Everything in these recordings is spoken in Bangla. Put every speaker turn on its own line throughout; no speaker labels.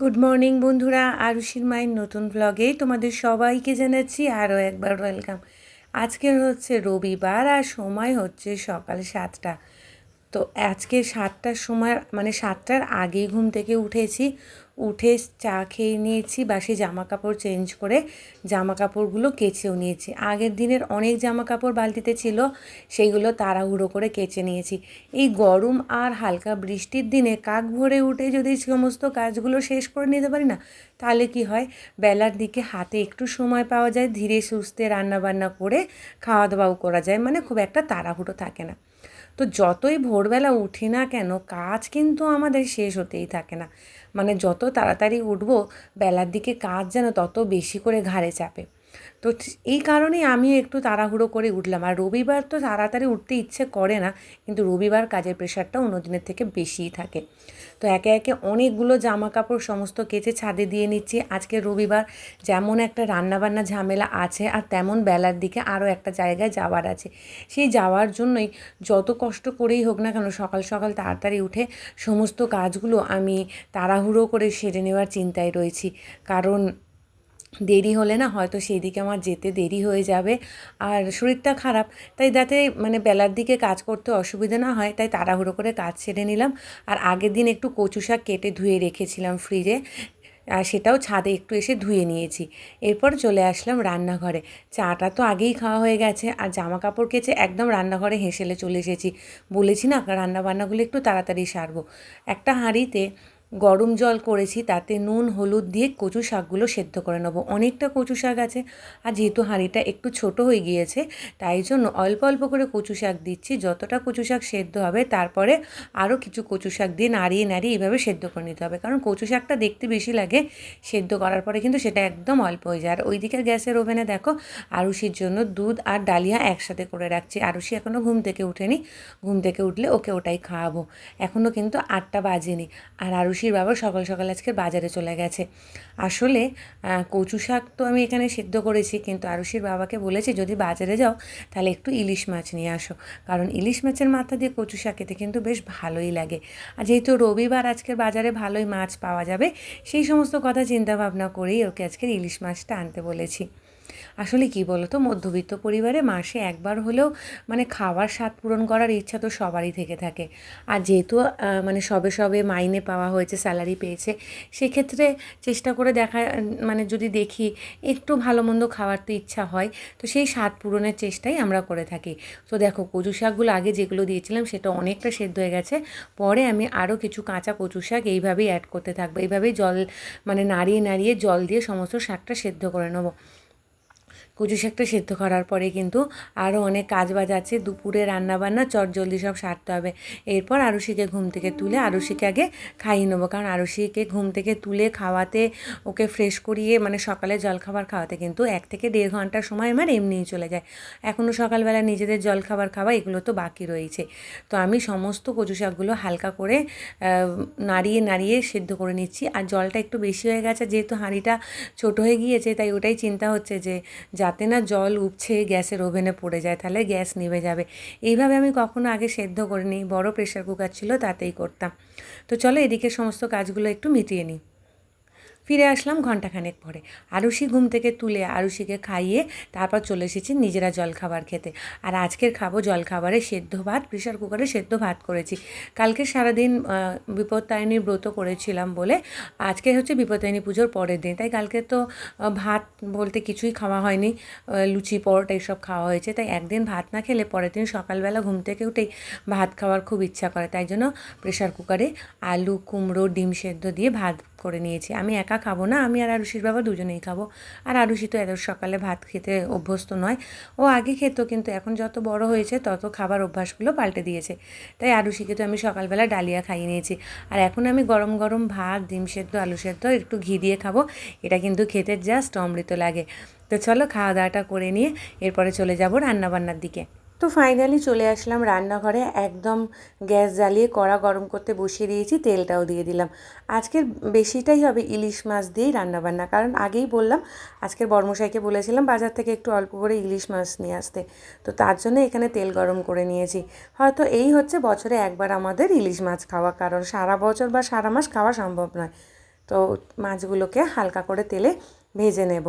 গুড মর্নিং বন্ধুরা। আরুষির মায়ের নতুন ব্লগে তোমাদের সবাইকে জানাচ্ছি আরও একবার ওয়েলকাম আজকের হচ্ছে রবিবার আর সময় হচ্ছে সকাল সাতটা। তো আজকে সাতটার সময় মানে সাতটার আগেই ঘুম থেকে উঠেছি। উঠে চা খেয়ে নিয়েছি, বাসি জামা কাপড় চেঞ্জ করে জামা কাপড়গুলো কেচেও নিয়েছি। আগের দিনের অনেক জামা কাপড় বালতিতে ছিল, সেইগুলো তাড়াহুড়ো করে কেচে নিয়েছি। এই গরম আর হালকা বৃষ্টির দিনে কাক ভরে উঠে যদি সমস্ত কাজগুলো শেষ করে নিতে পারি না, তাহলে কি হয়? বেলার দিকে হাতে একটু সময় পাওয়া যায়, ধীরে সুস্থে রান্নাবান্না করে খাওয়া দাওয়াও করা যায় মানে খুব একটা তাড়াহুড়ো থাকে না। তো যতই ভোরবেলা উঠি না কেন, কাজ কিন্তু আমাদের শেষ হতেই থাকে না। মানে যত তাড়াতাড়ি উঠবো, বেলার দিকে কাজ যেন তত বেশি করে ঘাড়ে চাপে। তো এই কারণেই আমি একটু তাড়াহুড়ো করে উঠলাম। আর রবিবার তো তাড়াতাড়ি উঠতে ইচ্ছে করে না, কিন্তু রবিবার কাজের প্রেশারটা অন্য দিনের থেকে বেশিই থাকে। তো একে একে অনেকগুলো জামা কাপড় সমস্ত কেচে ছাদে দিয়ে নিচ্ছি। আজকে রবিবার যেমন একটা রান্নাবান্না ঝামেলা আছে, আর তেমন বেলার দিকে আরও একটা জায়গায় যাওয়ার আছে। সেই যাওয়ার জন্যই যত কষ্ট করেই হোক না কেন, সকাল সকাল তাড়াতাড়ি উঠে সমস্ত কাজগুলো আমি তাড়াহুড়ো করে সেরে নেওয়ার চিন্তায় রয়েছি। কারণ দেরি হলে না হয়তো সেই দিকে আমার যেতে দেরি হয়ে যাবে। আর শরীরটা খারাপ, তাই যাতে মানে বেলার দিকে কাজ করতে অসুবিধা না হয়, তাই তাড়াহুড়ো করে কাজ সেরে নিলাম। আর আগের দিন একটু কচু শাক কেটে ধুয়ে রেখেছিলাম ফ্রিজে, আর সেটাও ছাদে একটু এসে ধুয়ে নিয়েছি। এরপর চলে আসলাম রান্নাঘরে। চাটা তো আগেই খাওয়া হয়ে গেছে, আর জামা কাপড় কেচে একদম রান্নাঘরে হেসেলে চলে এসেছি। বলেছি না রান্না বান্নাগুলো একটু তাড়াতাড়ি সারবো। একটা হাঁড়িতে গরম জল করেছি, তাতে নুন, হলুদ দিয়ে কচু শাকগুলো সেদ্ধ করে নেব। অনেকটা কচু শাক আছে, আর যেহেতু হাঁড়িটা একটু ছোট হয়ে গিয়েছে, তাই জন্য অল্প অল্প করে কচু শাক দিচ্ছি। যতটা কচু শাক সেদ্ধ হবে, তারপরে আরও কিছু কচু শাক দিয়ে নাড়িয়ে নাড়িয়ে এইভাবে সেদ্ধ করে নিতে হবে। কারণ কচু শাকটা দেখতে বেশি লাগে, সেদ্ধ করার পরে কিন্তু সেটা একদম অল্প হয়ে যায়। আর ওইদিকে গ্যাসের ওভেনে দেখো, আরুষির জন্য দুধ আর ডালিয়া একসাথে করে রাখছি। আরুষি এখনও ঘুম থেকে উঠেনি, ঘুম থেকে উঠলে ওকে ওটাই খাওয়াবো। এখনও কিন্তু আটটা বাজেনি, আর আরুষি খুশির বাবা সকাল সকাল আজকে বাজারে চলে গেছে। আসলে কচু শাক তো আমি এখানে সিদ্ধ করেছি, কিন্তু আরুষির বাবাকে বলেছি, যদি বাজারে যাও, তাহলে একটু ইলিশ মাছ নিয়ে আসো। কারণ ইলিশ মাছের মাথা দিয়ে কচু শাক খেতে কিন্তু বেশ ভালোই লাগে। আর যেহেতু রবিবার আজকের বাজারে ভালোই মাছ পাওয়া যাবে, সেই সমস্ত কথা চিন্তা ভাবনা করেই ওকে আজকের ইলিশ মাছটা আনতে বলেছি। আসলে কি বলো তো মধ্যবিত্ত পরিবারে মাসে একবার হলেও মানে খাওয়ার স্বাদ পূরণ করার ইচ্ছা তো সবারই থেকে থাকে। আর যেহেতু মানে সবে সবে মাইনে পাওয়া হয়েছে, স্যালারি পেয়েছে, সেক্ষেত্রে চেষ্টা করে দেখা মানে যদি দেখি একটু ভালো মন্দ খাওয়ার তো ইচ্ছা হয়, তো সেই স্বাদ পূরণের চেষ্টাই আমরা করে থাকি। তো দেখো, কচু শাকগুলো আগে যেগুলো দিয়েছিলাম সেটা অনেকটা সেদ্ধ হয়ে গেছে, পরে আমি আরও কিছু কাঁচা কচু শাক এইভাবেই অ্যাড করতে থাকব। এইভাবেই জল মানে নাড়িয়ে নাড়িয়ে জল দিয়ে সমস্ত শাকটা সেদ্ধ করে নেব। কচু শাকটা সেদ্ধ করার পরে কিন্তু আরও অনেক কাজ বাজ আছে, দুপুরে রান্নাবান্না, চট জলদি সব সারতে হবে। এরপর আরুষিকে ঘুম থেকে তুলে আরুষিকে আগে খাইয়ে নেব, কারণ আরুষিকে ঘুম থেকে তুলে খাওয়াতে, ওকে ফ্রেশ করিয়ে মানে সকালে জলখাবার খাওয়াতে কিন্তু এক থেকে দেড় ঘণ্টার সময় আমার এমনিই চলে যায়। এখনও সকালবেলা নিজেদের জলখাবার খাওয়া, এগুলো তো বাকি রয়েছে। তো আমি সমস্ত কচু শাকগুলো হালকা করে নাড়িয়ে নাড়িয়ে সেদ্ধ করে নিচ্ছি। আর জলটা একটু বেশি হয়ে গেছে, যেহেতু হাঁড়িটা ছোটো হয়ে গিয়েছে, তাই ওটাই চিন্তা হচ্ছে যে যাতে না জল উপছে গ্যাসের ওভেনে পড়ে যায়, তাহলে গ্যাস নিভে যাবে। এইভাবে আমি কখনো আগে সেদ্ধ করিনি, বড় প্রেশার কুকার ছিল তাতেই করতাম। তো চলো এদিকে সমস্ত কাজগুলো একটু মিটিয়ে নিই। ফিরে আসলাম ঘন্টাখানেক পরে। আরুষি ঘুম থেকে তুলে আরুষিকে খাইয়ে তারপর চলে এসেছি নিজেরা জলখাবার খেতে। আর আজকের খাব জলখাবারে সেদ্ধ ভাত, প্রেশার কুকারে সেদ্ধ ভাত করেছি। কালকে সারাদিন বিপত্তায়নীর ব্রত করেছিলাম বলে আজকে হচ্ছে বিপত্তায়নী পুজোর পরের দিন। তাই কালকে তো ভাত বলতে কিছুই খাওয়া হয়নি। লুচি, পরোটা এইসব খাওয়া হয়েছে। তাই একদিন ভাত না খেলে পরের দিন সকালবেলা ঘুম থেকে উঠেই ভাত খাওয়ার খুব ইচ্ছা করে। তাই জন্য প্রেশার কুকারে আলু, কুমড়ো, ডিম সেদ্ধ দিয়ে ভাত করে নিয়েছি। আমি একা খাব না, আমি আর আরুষির বাবা দুজনেই খাব। আর আরুষি তো এত সকালে ভাত খেতে অভ্যস্ত নয়, ও আগে খেত কিন্তু এখন যত বড় হয়েছে তত খাবার অভ্যাসগুলো পাল্টে দিয়েছে। তাই আরুষিকে তো আমি সকালবেলা ডালিয়া খাইয়ে নিয়েছি। আর এখন আমি গরম গরম ভাত, ডিম সেদ্ধ, আলু সেদ্ধ, একটু ঘি দিয়ে খাব। এটা কিন্তু খেতে জাস্ট অমৃত লাগে। তো চলো খাওয়া দাওয়াটা করে নিয়ে এরপরে চলে যাব রান্নাবান্নার দিকে। তো ফাইনালি চলে আসলাম রান্নাঘরে। একদম গ্যাস জ্বালিয়ে কড়া গরম করতে বসিয়ে দিয়েছি, তেলটাও দিয়ে দিলাম। আজকের বেশিটাই হবে ইলিশ মাছ দিয়েই রান্নাবান্না। কারণ আগেই বললাম, আজকের বর্মশাইকে বলেছিলাম বাজার থেকে একটু অল্প করে ইলিশ মাছ নিয়ে আসতে। তো তার জন্য এখানে তেল গরম করে নিয়েছি। হয়তো এই হচ্ছে বছরে একবার আমাদের ইলিশ মাছ খাওয়া, কারণ সারা বছর বা সারা মাস খাওয়া সম্ভব নয়। তো মাছগুলোকে হালকা করে তেলে ভেজে নেব।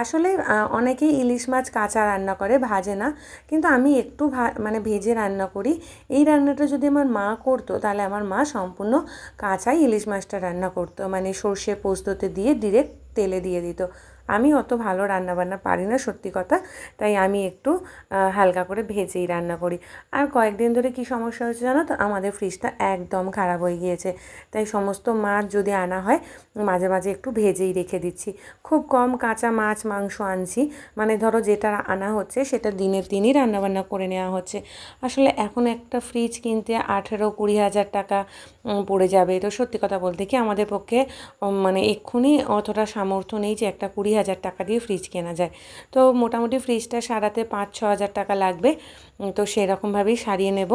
আসলে অনেকেই ইলিশ মাছ কাঁচা রান্না করে, ভাজে না। কিন্তু আমি একটু মানে ভেজে রান্না করি। এই রান্নাটা যদি আমার মা করতো, তাহলে আমার মা সম্পূর্ণ কাঁচাই ইলিশ মাছটা রান্না করতো। মানে সর্ষে পোস্ততে দিয়ে ডিরেক্ট তেলে দিয়ে দিত। আমি অত ভালো রান্না বান্না পারি না, সত্যি কথা। তাই আমি একটু হালকা করে ভেজেই রান্না করি। আর কয়েকদিন ধরে কি সমস্যা হয়েছে জানো তো? আমাদের ফ্রিজটা একদম খারাপ হয়ে গিয়েছে। তাই সমস্ত মাছ যদি আনা হয়, মাঝে মাঝে একটু ভেজেই রেখে দিচ্ছি। খুব কম কাঁচা মাছ, মাংস আনছি। মানে ধরো যেটা আনা হচ্ছে, সেটা দিনের দিনই রান্নাবান্না করে নেওয়া হচ্ছে। আসলে এখন একটা ফ্রিজ কিনতে আঠেরো কুড়ি হাজার টাকা পড়ে যাবে। তো সত্যি কথা বলতে কি আমাদের পক্ষে মানে এক্ষুনি অতটা সামর্থ্য নেই যে একটা কুড়ি হাজার টাকা দিয়ে ফ্রিজ কেনা যায়। তো মোটামুটি ফ্রিজটা সারাতে পাঁচ ছ হাজার টাকা লাগবে। তো সেরকমভাবেই সারিয়ে নেব।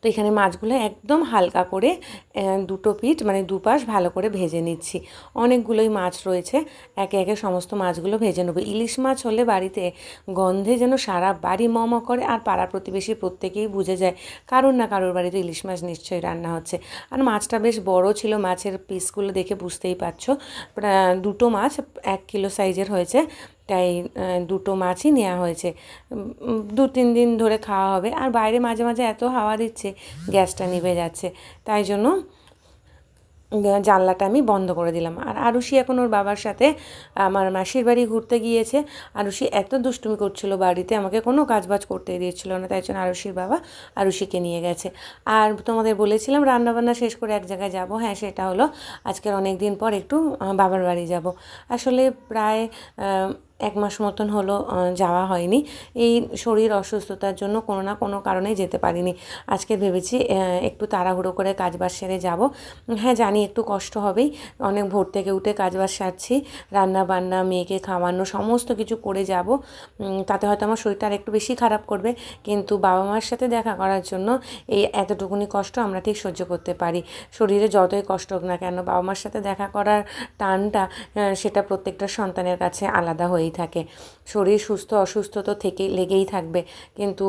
তো এখানে মাছগুলো একদম হালকা করে দুটো পিঠ মানে দুপাশ ভালো করে ভেজে নিচ্ছি। অনেকগুলোই মাছ রয়েছে, একে একে সমস্ত মাছগুলো ভেজে নেব। ইলিশ মাছ হলে বাড়িতে গন্ধে যেন সারা বাড়ি মম করে, আর পাড়া প্রতিবেশী প্রত্যেকেই বুঝে যায়, কারোর না কারোর বাড়িতে ইলিশ মাছ নিশ্চয়ই রান্না হচ্ছে। আর মাছটা বেশ বড় ছিল, মাছের পিসগুলো দেখে বুঝতেই পারছ। দুটো মাছ এক কিলো সাইজের হয়েছে তাই দুটো মাছই নেওয়া হয়েছে। দু তিন দিন ধরে খাওয়া হবে। আর বাইরে মাঝে মাঝে এত হাওয়া দিচ্ছে, গ্যাসটা নিভে যাচ্ছে। তাই জন্য জানলাটা আমি বন্ধ করে দিলাম। আর আরুষি এখন ওর বাবার সাথে আমার মাসির বাড়ি ঘুরতে গিয়েছে। আরুষি এত দুষ্টুমি করছিল বাড়িতে, আমাকে কোনো কাজবাজ করতে দিয়েছিল না। তাই জন্য আরুষির বাবা আরুষিকে নিয়ে গেছে। আর তোমাদের বলেছিলাম, রান্নাবান্না শেষ করে এক জায়গায় যাব। হ্যাঁ সেটা হলো, আজকের অনেক দিন পর একটু বাবার বাড়ি যাব। আসলে প্রায় এক মাস মতন হলো যাওয়া হয়নি। এই শরীর অসুস্থতার জন্য কোনো না কোনো কারণেই যেতে পারিনি। আজকে ভেবেছি একটু তাড়াহুড়ো করে কাজবাজ সেরে যাব। হ্যাঁ জানি একটু কষ্ট হবেই। অনেক ভোর থেকে উঠে কাজবাজ সারছি। রান্না বান্না, মেয়েকে খাওয়ানো, সমস্ত কিছু করে যাব। তাতে হয়তো আমার শরীরটা আর একটু বেশি খারাপ করবে। কিন্তু বাবা মার সাথে দেখা করার জন্য এই এতটুকুনি কষ্ট আমরা ঠিক সহ্য করতে পারি। শরীরে যতই কষ্ট হোক না কেন, বাবা মার সাথে দেখা করার টানটা সেটা প্রত্যেকটা সন্তানের কাছে আলাদা হয়েই থাকে। শরীর সুস্থ, অসুস্থ তো থেকে, লেগেই থাকবে। কিন্তু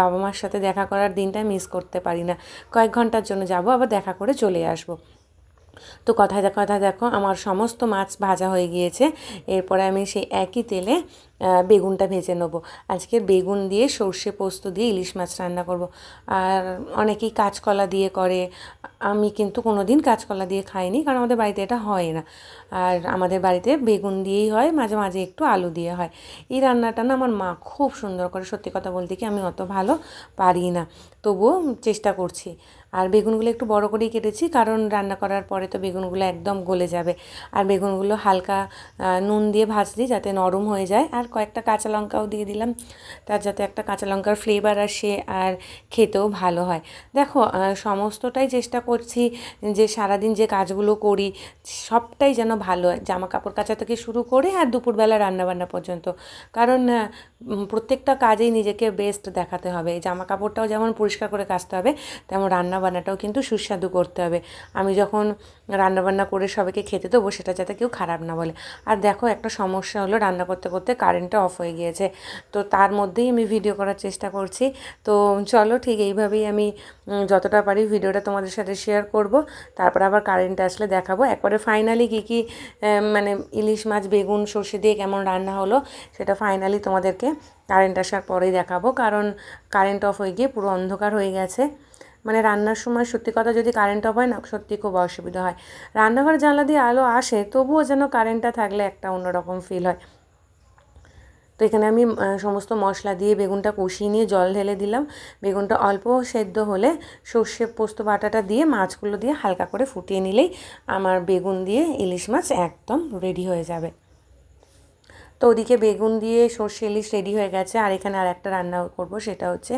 বাবা মার সাথে দেখা করার দিনটা মিস করতে পারি না। কয়েক ঘণ্টার জন্য যাব, আবার দেখা করে চলে আসব। তো কথায় কথা দেখো, আমার সমস্ত মাছ ভাজা হয়ে গিয়েছে। এরপরে আমি সেই একই তেলে বেগুনটা ভেজে নেব। আজকে বেগুন দিয়ে সর্ষে পোস্ত দিয়ে ইলিশ মাছ রান্না করব। আর অনেকেই কাঁচকলা দিয়ে করে। আমি কিন্তু কোনো দিন কাঁচকলা দিয়ে খাইনি, কারণ আমাদের বাড়িতে এটা হয় না। আর আমাদের বাড়িতে বেগুন দিয়েই হয়, মাঝে মাঝে একটু আলু দিয়ে হয়। এই রান্নাটা না আমার মা খুব সুন্দর করে, সত্যি কথা বলতে কি আমি অত ভালো পারি না। তবুও চেষ্টা করছি। আর বেগুনগুলো একটু বড় করেই কেটেছি, কারণ রান্না করার পরে তো বেগুনগুলো একদম গলে যাবে। আর বেগুনগুলো হালকা নুন দিয়ে ভাজছি যাতে নরম হয়ে যায়। আর কয়েকটা কাঁচা লঙ্কাও দিয়ে দিলাম। তার যাতে একটা কাঁচা লঙ্কার ফ্লেভার আসে আর খেতেও ভালো হয়। দেখো সমস্তটাই চেষ্টা করছি যে সারাদিন যে কাজগুলো করি, সবটাই যেন ভালো হয়। জামা কাপড় কাচা থেকে শুরু করে আর দুপুরবেলা রান্নাবান্না পর্যন্ত। কারণ প্রত্যেকটা কাজেই নিজেকে বেস্ট দেখাতে হবে। জামা কাপড়টাও যেমন পরিষ্কার করে কাচতে হবে, তেমন রান্নাবান্নাটাও কিন্তু সুস্বাদু করতে হবে। আমি যখন রান্নাবান্না করে সবাইকে খেতে দেবো, সেটা যাতে কেউ খারাপ না বলে। আর দেখো, একটা সমস্যা হলো রান্না করতে করতে কারেন্টটা অফ হয়ে গিয়েছে। তো তার মধ্যেই আমি ভিডিও করার চেষ্টা করছি। তো চলো ঠিক এইভাবেই আমি যতটা পারি ভিডিওটা তোমাদের সাথে শেয়ার করব। তারপর আবার কারেন্ট আসলে দেখাবো। একবারে ফাইনালি কী কী মানে ইলিশ মাছ, বেগুন, সর্ষে দিয়ে কেমন রান্না হলো, সেটা ফাইনালি তোমাদেরকে কারেন্ট আসার পরেই দেখাবো। কারণ কারেন্ট অফ হয়ে গিয়ে পুরো অন্ধকার হয়ে গেছে। মানে রান্নার সময় সত্যি কথা যদি কারেন্ট অফ হয় না, সত্যি খুব অসুবিধা হয়। রান্নাঘর জানলা দিয়ে আলো আসে, তবুও যেন কারেন্টটা থাকলে একটা অন্যরকম ফিল হয়। তো এখানে আমি সমস্ত মশলা দিয়ে বেগুনটা কষিয়ে নিয়ে জল ঢেলে দিলাম। বেগুনটা অল্প সেদ্ধ হলে সর্ষে পোস্ত বাটাটা দিয়ে মাছগুলো দিয়ে হালকা করে ফুটিয়ে নিলেই আমার বেগুন দিয়ে ইলিশ মাছ একদম রেডি হয়ে যাবে। তো ওদিকে বেগুন দিয়ে সর্ষে ইলিশ রেডি হয়ে গেছে। আর এখানে আর একটা রান্না করব, সেটা হচ্ছে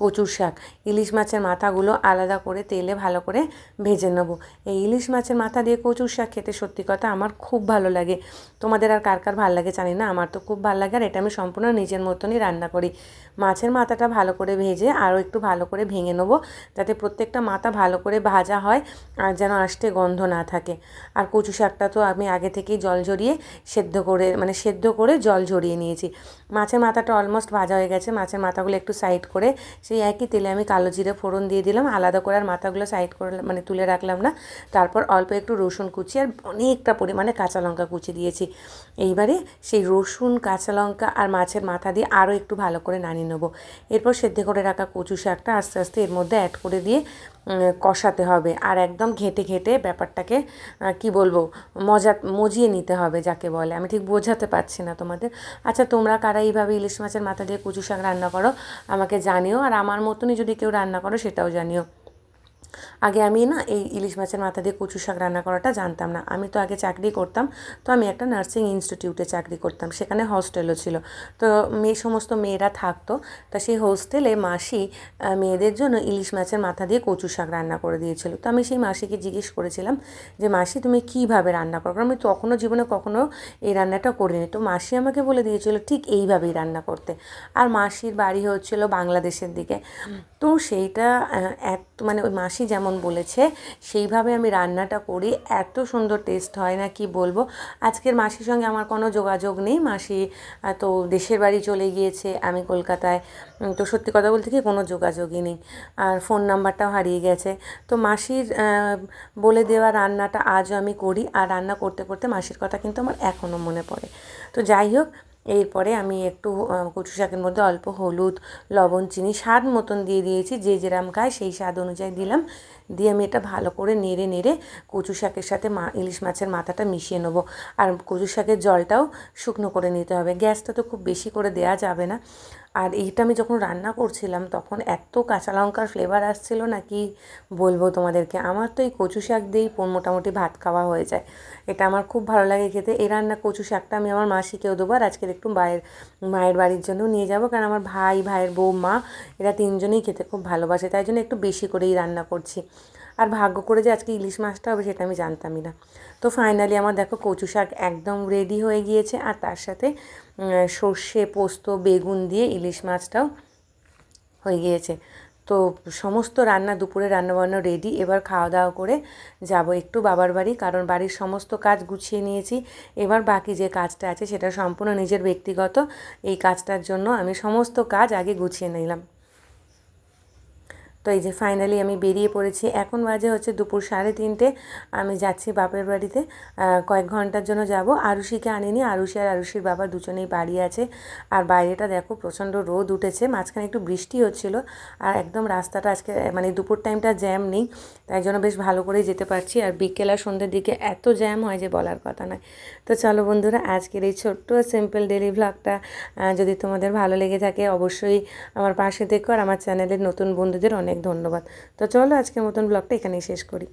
কচুর শাক। ইলিশ মাছের মাথাগুলো আলাদা করে তেলে ভালো করে ভেজে নেব। এই ইলিশ মাছের মাথা দিয়ে কচুর শাক খেতে সত্যি কথা আমার খুব ভালো লাগে। তোমাদের আর কার কার ভালো লাগে জানি না, আমার তো খুব ভালো লাগে আর এটা আমি সম্পূর্ণ নিজের মতনই রান্না করি। মাছের মাথাটা ভালো করে ভেজে আরও একটু ভালো করে ভেঙে নেব, যাতে প্রত্যেকটা মাথা ভালো করে ভাজা হয় আর যেন আষ্টে গন্ধ না থাকে। আর কচু শাকটা তো আমি আগে থেকেই জল ঝরিয়ে সেদ্ধ করে মানে সেদ্ধ করে করে জল ঝরিয়ে নিয়েছি। মাছের মাথাটা অলমোস্ট ভাজা হয়ে গেছে। মাছের মাথাগুলো একটু সাইড করে সেই একই তেলে আমি কালো জিরে ফোড়ন দিয়ে দিলাম। আলাদা করে আর মাথাগুলো সাইড করে মানে তুলে রাখলাম না। তারপর অল্প একটু রসুন কুচি আর অনেকটা পরিমাণে কাঁচা লঙ্কা কুচি দিয়েছি। এইবারে সেই রসুন, কাঁচা লঙ্কা আর মাছের মাথা দিয়ে আরও একটু ভালো করে নানিয়ে নেব। এরপর সেদ্ধ করে রাখা কচু শাকটা আস্তে আস্তে এর মধ্যে অ্যাড করে দিয়ে কষাতে হবে। আর একদম ঘেঁটে ঘেঁটে ব্যাপারটাকে কি বলব, মজা, মজিয়ে নিতে হবে যাকে বলে। আমি ঠিক বোঝাতে পারছি না তোমাদের। আচ্ছা তোমরা কারা এইভাবে ইলিশ মাছের মাথা দিয়ে কুচু শাক রান্না করো, আমাকে জানিও। আর আমার মতনই যদি কেউ রান্না করো, সেটাও জানিও। আগে আমি না এই ইলিশ মাছের মাথা দিয়ে কচু শাক রান্না করাটা জানতাম না। আমি তো আগে চাকরি করতাম, তো আমি একটা নার্সিং ইনস্টিটিউটে চাকরি করতাম, সেখানে হস্টেলও ছিল। তো মেয়ে, সমস্ত মেয়েরা থাকতো, তা সেই হোস্টেলে মাসি মেয়েদের জন্য ইলিশ মাছের মাথা দিয়ে কচু শাক রান্না করে দিয়েছিল। তো আমি সেই মাসিকে জিজ্ঞেস করেছিলাম যে, মাসি, তুমি কীভাবে রান্না করো? আমি তখনও জীবনে কখনও এই রান্নাটা করিনি। তো মাসি আমাকে বলে দিয়েছিল, ঠিক এইভাবেই রান্না করতে। আর মাসির বাড়ি হচ্ছিল বাংলাদেশের দিকে। তো সেইটা এক মানে ওই মাসি যেমন বলেছে, সেইভাবে আমি রান্নাটা করি। এত সুন্দর টেস্ট হয় না কি বলব? আজকের মাসির সঙ্গে আমার কোনো যোগাযোগ নেই। মাসি তো দেশের বাড়ি চলে গিয়েছে। আমি কলকাতায় তো সত্যি কথা বলতে কি কোনো যোগাযোগই নেই। আর ফোন নাম্বারটাও হারিয়ে গেছে। তো মাসির বলে দেওয়া রান্নাটা আজও আমি করি। আর রান্না করতে করতে মাসির কথা কিন্তু আমার এখনও মনে পড়ে। তো যাই হোক এরপরে আমি একটু কচু শাকের মধ্যে অল্প হলুদ, লবণ, চিনি, স্বাদ মতন দিয়ে দিয়েছি, যে যেরাম খায় সেই স্বাদ অনুযায়ী দিলাম। দিয়ে আমি এটা ভালো করে নেড়ে নেড়ে কচু শাকের সাথে মা ইলিশ মাছের মাথাটা মিশিয়ে নেব। আর কচু শাকের জলটাও শুকনো করে নিতে হবে। গ্যাসটা তো খুব বেশি করে দেওয়া যাবে না। আর এইটা আমি যখন রান্না করছিলাম, তখন এত কাঁচা লঙ্কার ফ্লেভার আসছিল না কি বলব তোমাদেরকে? আমার তো এই কচু শাক দিয়েই মোটামুটি ভাত খাওয়া হয়ে যায়। এটা আমার খুব ভালো লাগে খেতে। এই রান্না কচু শাকটা আমি আমার মাসিকেও দেবো আর আজকের একটু মায়ের মায়ের বাড়ির জন্য নিয়ে যাব। কারণ আমার ভাই, ভাইয়ের বউ মা এরা তিনজনেই খেতে খুব ভালোবাসে। তাই জন্য একটু বেশি করেই রান্না করছি। আর ভাগ্য করে যে আজকে ইলিশ মাছটা হবে সেটা আমি জানতামই না। তো ফাইনালি আমার দেখো কচু শাক একদম রেডি হয়ে গিয়েছে আর তার সাথে সর্ষে, পোস্ত, বেগুন দিয়ে ইলিশ মাছটাও হয়ে গিয়েছে। তো সমস্ত রান্না দুপুরে রান্নাবান্না রেডি এবার খাওয়া দাওয়া করে যাব একটু বাবার বাড়ি, কারণ বাড়ির সমস্ত কাজ গুছিয়ে নিয়েছি। এবার বাকি যে কাজটা আছে সেটা সম্পূর্ণ নিজের ব্যক্তিগত, এই কাজটার জন্য আমি সমস্ত কাজ আগে গুছিয়ে নিলাম। তো এই যে ফাইনালি আমি বেরিয়ে পড়েছি। এখন বাজে হচ্ছে দুপুর সাড়ে তিনটে। আমি যাচ্ছি বাপের বাড়িতে। কয়েক ঘণ্টার জন্য যাব। আরুষিকে আনিনি। আরুষি আর আরুষির বাবা দুজনেই বাড়ি আছে। আর বাইরেটা দেখো, প্রচণ্ড রোদ উঠেছে। মাঝখানে একটু বৃষ্টি হচ্ছিল। আর একদম রাস্তাটা আজকে মানে দুপুর টাইমটা জ্যাম নেই। তাই জন্য বেশ ভালো করেই যেতে পারছি। আর বিকেল আর সন্ধ্যের দিকে এত জ্যাম হয় যে বলার কথা নয়। তো চলো বন্ধুরা, আজকের এই ছোট্ট সিম্পল ডেলি ভ্লগটা যদি তোমাদের ভালো লেগে থাকে অবশ্যই আমার পাশে দেখো। আর আমার চ্যানেলের নতুন বন্ধুদের অনেক অনেক ধন্যবাদ। তো চলো আজকের মতন ব্লগটা এখানেই শেষ করি।